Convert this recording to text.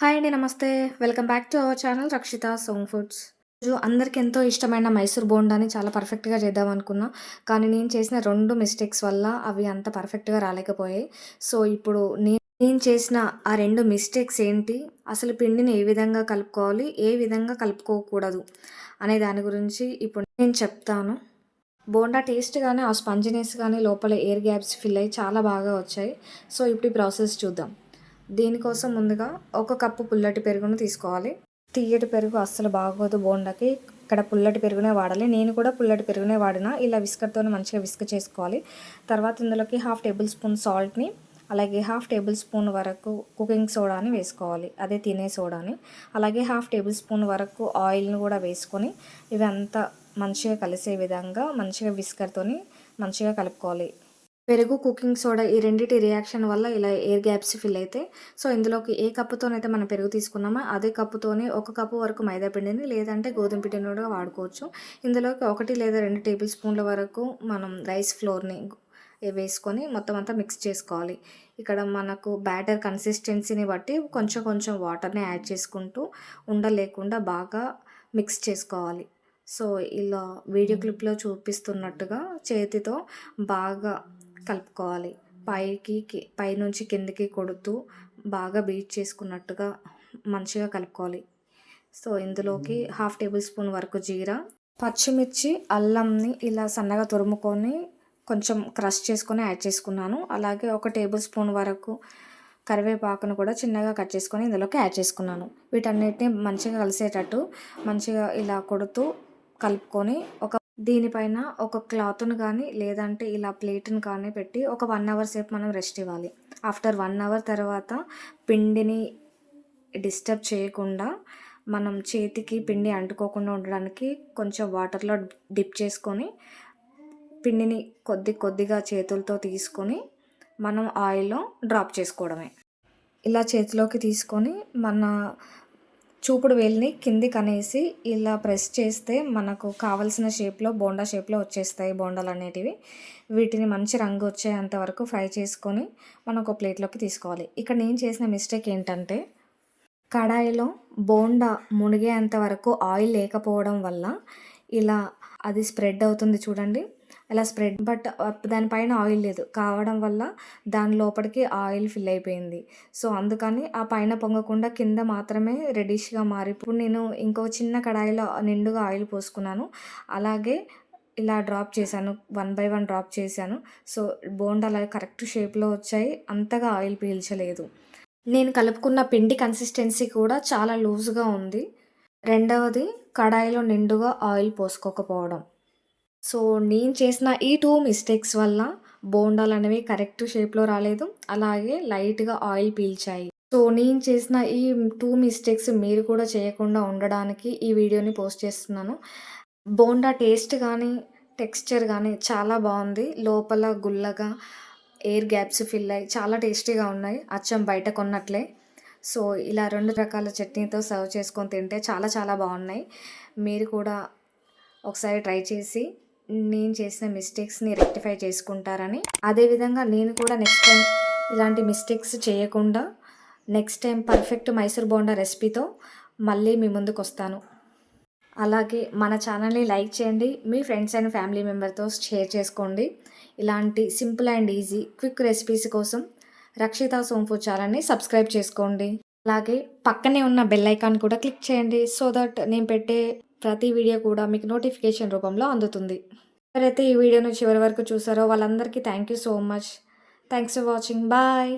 Hi అండి. నమస్తే. Welcome back to our channel Rakshitha Song foods. రోజు అందరికి ఎంతో ఇష్టమైన మైసూర్ బోండాని చాలా పర్ఫెక్ట్‌గా చేద్దామనుకున్నా. కానీ నేను చేసిన రెండు మిస్టేక్స్ వల్ల అవి అంత పర్ఫెక్ట్‌గా రాలేకపోయాయి. సో, ఇప్పుడు నేను చేసిన ఆ రెండు మిస్టేక్స్ ఏంటి? అసలు పిండిని ఏ విధంగా కలుపుకోవాలి? ఏ విధంగా కలుపుకోకూడదు? అనే దాని గురించి ఇప్పుడు నేను చెప్తాను. బోండా టేస్ట్ కానీ ఆ స్పంజినెస్ కానీ లోపల ఎయిర్ గ్యాప్స్ ఫిల్ అయ్యి చాలా బాగా వచ్చాయి. సో, ఇప్పుడు ఈ ప్రాసెస్ చూద్దాం. దీనికోసం ముందుగా ఒక కప్పు పుల్లటి పెరుగును తీసుకోవాలి. తియ్యటి పెరుగు అస్సలు బాగోదు బోండాకి. ఇక్కడ పుల్లటి పెరుగునే వాడాలి. నేను కూడా పుల్లటి పెరుగునే వాడిన. ఇలా విస్కర్‌తోని మంచిగా విస్క్ చేసుకోవాలి. తర్వాత ఇందులోకి హాఫ్ టేబుల్ స్పూన్ సాల్ట్‌ని, అలాగే హాఫ్ టేబుల్ స్పూన్ వరకు కుకింగ్ సోడాని వేసుకోవాలి. అదే తినే సోడాని. అలాగే హాఫ్ టేబుల్ స్పూన్ వరకు ఆయిల్‌ని కూడా వేసుకొని ఇవంతా మంచిగా కలిసే విధంగా మంచిగా విస్కర్‌తోని మంచిగా కలుపుకోవాలి. పెరుగు, కుకింగ్ సోడా ఈ రెండిటి రియాక్షన్ వల్ల ఇలా ఎయిర్ గ్యాప్స్ ఫిల్ అయితాయి. సో, ఇందులోకి ఏ కప్పుతోనైతే మనం పెరుగు తీసుకున్నామో అదే కప్పుతోని ఒక కప్పు వరకు మైదా పిండిని లేదంటే గోధుమ పిండిని కూడా వాడుకోవచ్చు. ఇందులోకి 1 లేదా 2 టేబుల్ స్పూన్ల వరకు మనం రైస్ ఫ్లోర్‌ని వేసుకొని మొత్తం అంతా మిక్స్ చేసుకోవాలి. ఇక్కడ మనకు బ్యాటర్ కన్సిస్టెన్సీని బట్టి కొంచెం కొంచెం వాటర్‌ని యాడ్ చేసుకుంటూ ఉండలు లేకుండా బాగా మిక్స్ చేసుకోవాలి. సో, ఇలా వీడియో క్లిప్‌లో చూపిస్తున్నట్టుగా చేతితో బాగా కలుపుకోవాలి. పైకి పైనుంచి కిందకి కొడుతూ బాగా బీట్ చేసుకున్నట్టుగా మంచిగా కలుపుకోవాలి. సో, ఇందులోకి హాఫ్ టేబుల్ స్పూన్ వరకు జీరా, పచ్చిమిర్చి, అల్లంని ఇలా సన్నగా తురుముకొని కొంచెం క్రష్ చేసుకొని యాడ్ చేసుకున్నాను. అలాగే ఒక టేబుల్ స్పూన్ వరకు కరివేపాకును కూడా చిన్నగా కట్ చేసుకొని ఇందులోకి యాడ్ చేసుకున్నాను. వీటన్నిటిని మంచిగా కలిసేటట్టు మంచిగా ఇలా కొడుతూ కలుపుకొని ఒక దీనిపైన ఒక క్లాత్‌ను కానీ లేదంటే ఇలా ప్లేట్‌ని కానీ పెట్టి ఒక వన్ అవర్ సేపు మనం రెస్ట్ ఇవ్వాలి. ఆఫ్టర్ వన్ అవర్ తర్వాత పిండిని డిస్టర్బ్ చేయకుండా మనం చేతికి పిండి అంటుకోకుండా ఉండడానికి కొంచెం వాటర్‌లో డిప్ చేసుకొని పిండిని కొద్ది కొద్దిగా చేతులతో తీసుకొని మనం ఆయిల్‌లో డ్రాప్ చేసుకోవడమే. ఇలా చేతిలోకి తీసుకొని మన చూపుడు వేలిని వేలుని కిందికనేసి ఇలా ప్రెస్ చేస్తే మనకు కావాల్సిన షేప్‌లో బోండా షేప్‌లో వచ్చేస్తాయి బోండాలు అనేటివి వీటిని మంచి రంగు వచ్చేంత వరకు ఫ్రై చేసుకొని మనం ఒక ప్లేట్‌లోకి తీసుకోవాలి. ఇక్కడ నేను చేసిన మిస్టేక్ ఏంటంటే కడాయిలో బోండా మునిగేంత వరకు ఆయిల్ లేకపోవడం వల్ల ఇలా అది స్ప్రెడ్ అవుతుంది చూడండి. ఇలా స్ప్రెడ్ బట్ దానిపైన ఆయిల్ లేదు. కావడం వల్ల దాని లోపలికి ఆయిల్ ఫిల్ అయిపోయింది. సో, అందుకని ఆ పైన పొంగకుండా కింద మాత్రమే రెడీష్గా మారి ఇప్పుడు నేను ఇంకో చిన్న కడాయిలో నిండుగా ఆయిల్ పోసుకున్నాను. అలాగే ఇలా డ్రాప్ చేశాను. వన్ బై వన్ డ్రాప్ చేశాను. సో, బోండాలు కరెక్ట్ షేప్‌లో వచ్చాయి. అంతగా ఆయిల్ పీల్చలేదు. నేను కలుపుకున్న పిండి కన్సిస్టెన్సీ కూడా చాలా లూజ్‌గా ఉంది. రెండవది కడాయిలో నిండుగా ఆయిల్ పోసుకోకపోవడం. సో, నేను చేసిన ఈ టూ మిస్టేక్స్ వల్ల బోండాలనేవి కరెక్ట్ షేప్‌లో రాలేదు. అలాగే లైట్‌గా ఆయిల్ పీల్చాయి. సో, నేను చేసిన ఈ టూ మిస్టేక్స్ మీరు కూడా చేయకుండా ఉండడానికి ఈ వీడియోని పోస్ట్ చేస్తున్నాను. బోండా టేస్ట్ కానీ టెక్స్చర్ కానీ చాలా బాగుంది లోపల గుల్లగా ఎయిర్ గ్యాప్స్ ఫిల్ అయ్యి చాలా టేస్టీగా ఉన్నాయి. అచ్చం బయట కొన్నట్లే. సో, ఇలా రెండు రకాల చట్నీతో సర్వ్ చేసుకొని తింటే చాలా చాలా బాగున్నాయి మీరు కూడా ఒకసారి ట్రై చేసి నేను చేసిన మిస్టేక్స్‌ని రెక్టిఫై చేసుకుంటారని, అదే విధంగా నేను కూడా నెక్స్ట్ టైం ఇలాంటి మిస్టేక్స్ చేయకుండా next time perfect Mysore bonda రెసిపీతో మళ్ళీ మీ ముందుకు వస్తాను అలాగే మన ఛానల్‌ని లైక్ చేయండి. మీ ఫ్రెండ్స్ అండ్ ఫ్యామిలీ మెంబర్‌తో షేర్ చేసుకోండి. ఇలాంటి simple and easy quick recipes కోసం రక్షిత సోంఫు ఛానల్‌ని సబ్స్క్రైబ్ చేసుకోండి. అలాగే పక్కనే ఉన్న బెల్ ఐకాన్ కూడా క్లిక్ చేయండి. సో దట్ నేను పెట్టే ప్రతి వీడియో కూడా మీకు నోటిఫికేషన్ రూపంలో అందుతుంది. ఎవరైతే ఈ వీడియోను చివరి వరకు చూసారో వాళ్ళందరికీ thank you so much. Thanks for watching. Bye.